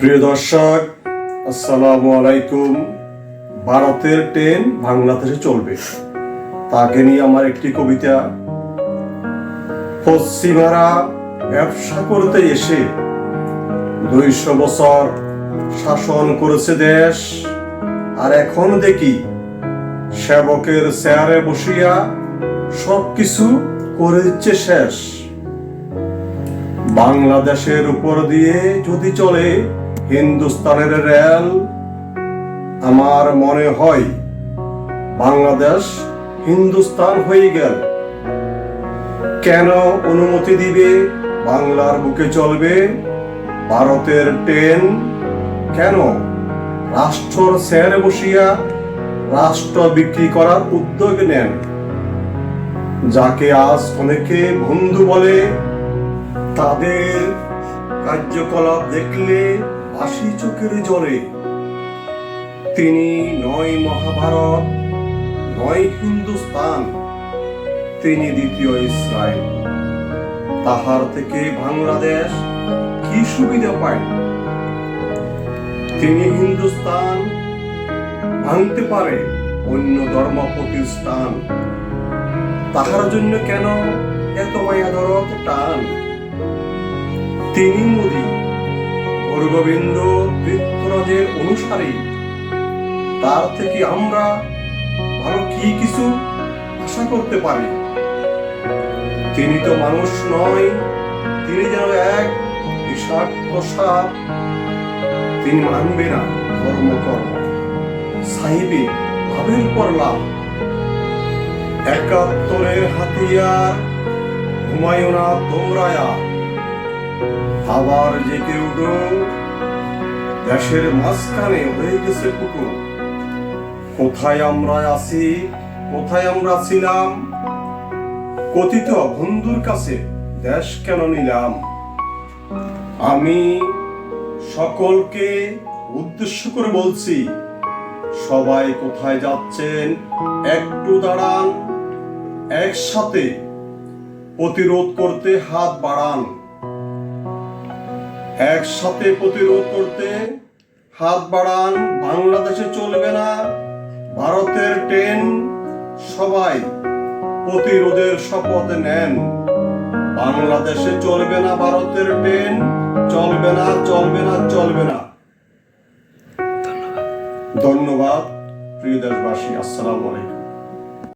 প্রিয় দর্শক, আসসালামু আলাইকুম। ভারতের ট্রেন বাংলাদেশে চলবে। তাকে নিয়ে আমার একটি কবিতা। পশ্চিমারা ব্যবসা করতে এসে দুইশো বছর শাসন করেছে দেশ, আর এখন দেখি সেবকের চেয়ারে বসিয়া সবকিছু করে দিচ্ছে শেষ। বাংলাদেশের উপর দিয়ে যদি চলে হিন্দুস্তানের রেল, আমার মনে হয় বাংলাদেশ হিন্দুস্তান হয়ে গেল। কেন অনুমতি দিবে, বাংলার বুকে চলবে, ভারতের ট্রেন? কেন রাষ্ট্রর স্যারে বসিয়া রাষ্ট্র বিক্রি করার উদ্যোগ নেন? যাকে আজ অনেকে বন্ধু বলে, তাদের কার্যকলাপ দেখলে আশি চোখের জলে। তিনি নয় মহাভারত, নয় হিন্দুস্তান তিনি দ্বিতীয় ইসরায়েল। তাহার থেকে বাংলাদেশ কি সুবিধা পায়? তিনি হিন্দুস্তান ভাঙতে পারে অন্য ধর্ম প্রতিষ্ঠান তাহার জন্য কেন এত মায়া দরদ টান? তিনি মোদী। গোবিন্দ বৃত্তরাজের অনুসারী, তার থেকে আমরা ভালো কি কিছু আশা করতে পারি? তিনি তো মানুষ নয়, তিনি যেন এক বিষাক্ত সাপ তিনি মানবে না ধর্মকর্ম সাহিবে, ভাবের পর লাভ। একাত্তরের হাতিয়ার হুমায়ুনা তোমরায়া আবার জেগে উঠো। দেশের মাঝখানে হয়ে গেছে পুকুর কোথায় আমরা আছি? কোথায় আমরা ছিলাম? কথিত বন্ধুর কাছে দেশ কেন নিলাম? আমি সকলকে উদ্দেশ্য করে বলছি, সবাই কোথায় যাচ্ছেন একটু দাঁড়ান। একসাথে প্রতিরোধ করতে হাত বাড়ান। একসাথে প্রতিরোধ করতে হাত বাড়ান বাংলাদেশে চলবে না। ভারতের ট্রেন সবাই প্রতিরোধের শপথ নেন। বাংলাদেশে চলবে না ভারতের ট্রেন চলবে না চলবে না চলবে না। ধন্যবাদ। প্রিয় দেশবাসী আসসালামু আলাইকুম।